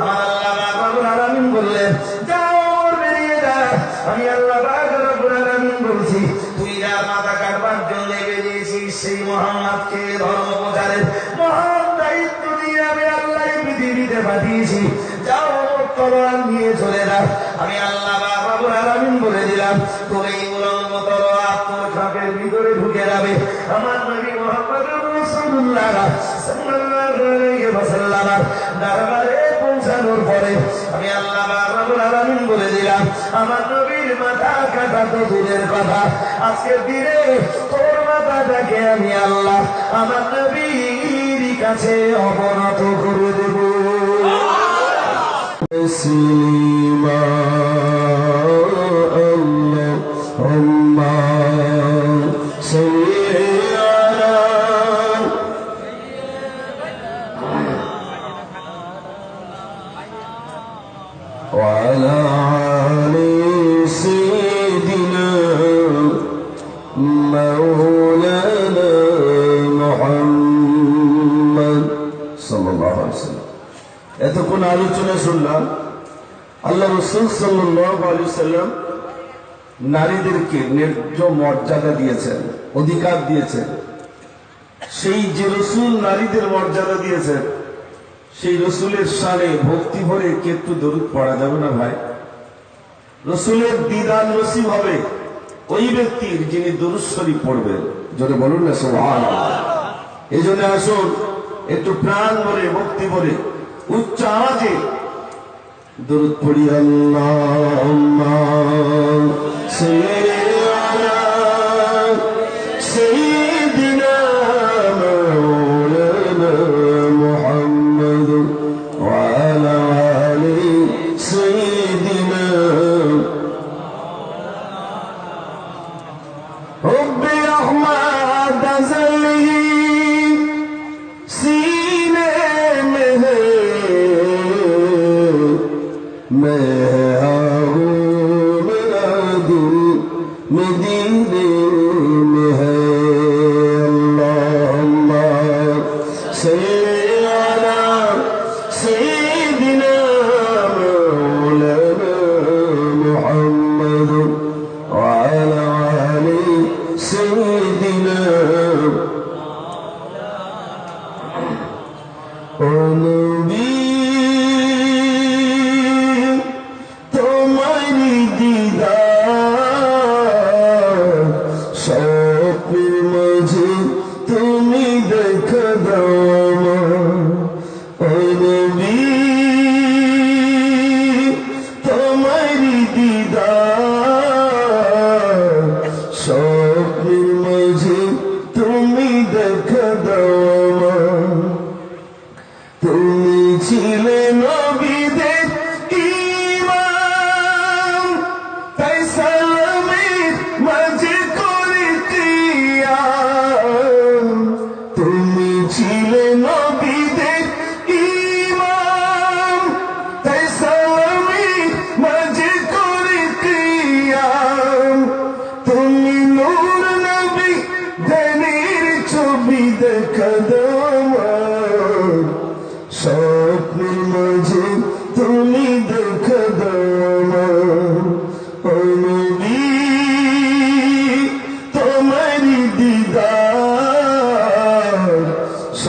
আমার আমি আল্লাহ রব্বুল আলামিন বলে দিলাম। তুমি এই উলঙ্গ তলোয়ার তোর খাপের ভিতরে ঢুকে যাবে। আমার নবী মোহাম্মদ রাসূলুল্লাহ সাল্লাল্লাহু আলাইহি ওয়াসাল্লাম দরবারে পৌঁছানোর পরে আমি আল্লাহ রাব্বুল আলামিন বলে দিলাম আমার নবীর মাথা কাটা তো দূরের কথা আজকে দিনে তোর মাথাটাকে আমি আল্লাহ আমার নবীর কাছে অবনত করে দেব تسليما اللهم صل এতক্ষণ আলোচনা শুনলাম, আল্লাহ রসুল সাল্লাম নারীদেরকে ন্যায্য মর্যাদা দিয়েছেন, অধিকার দিয়েছেন। সেই যে রসুল নারীদের মর্যাদা দিয়েছেন, সেই রসুলের সানে ভক্তি ভরে একটু দরুদ পড়া যাবে না ভাই? রসুলের দিদান নসিব হবে ওই ব্যক্তির যিনি দরুদ শরীফ পড়বেন। যদি বলুন না সোহান এই জন্য আসুন, একটু প্রাণ ভরে, ভক্তি ভরে উচ্চ আওয়াজে। দরুদ পড়ি আল্লাহুম্মা নবী তুমি ছিলে নবীদের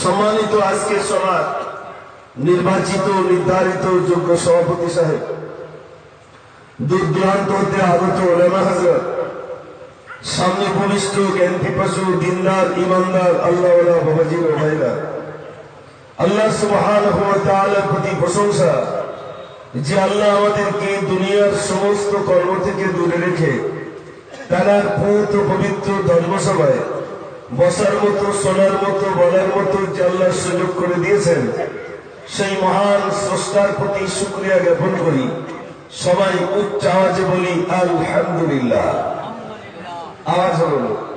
সম্মানিত আজকের সভার নির্বাচিত নির্ধারিত যোগ্য সভাপতি সাহেব দূর দূরান্ত হতে আগত ওলামা হাজরত, সামনে বলিষ্ঠ জ্ঞান পিপাসু দিনদার, ইমানদার আল্লাহ বাবাজি ও ভাইরা। আল্লাহ সুবহান প্রতি প্রশংসা যে আল্লাহ আমাদেরকে দুনিয়ার সমস্ত কর্ম থেকে দূরে রেখে তার পূত পবিত্র ধর্মসভায় বসার মতো শোনার মতো বলার মতো জানলার সুযোগ করে দিয়েছেন, সেই মহান স্রষ্টার প্রতি শুক্রিয়া জ্ঞাপন করি। সবাই উচ্চ আওয়াজে বলি, আলহামদুলিল্লাহ। আওয়াজ হলো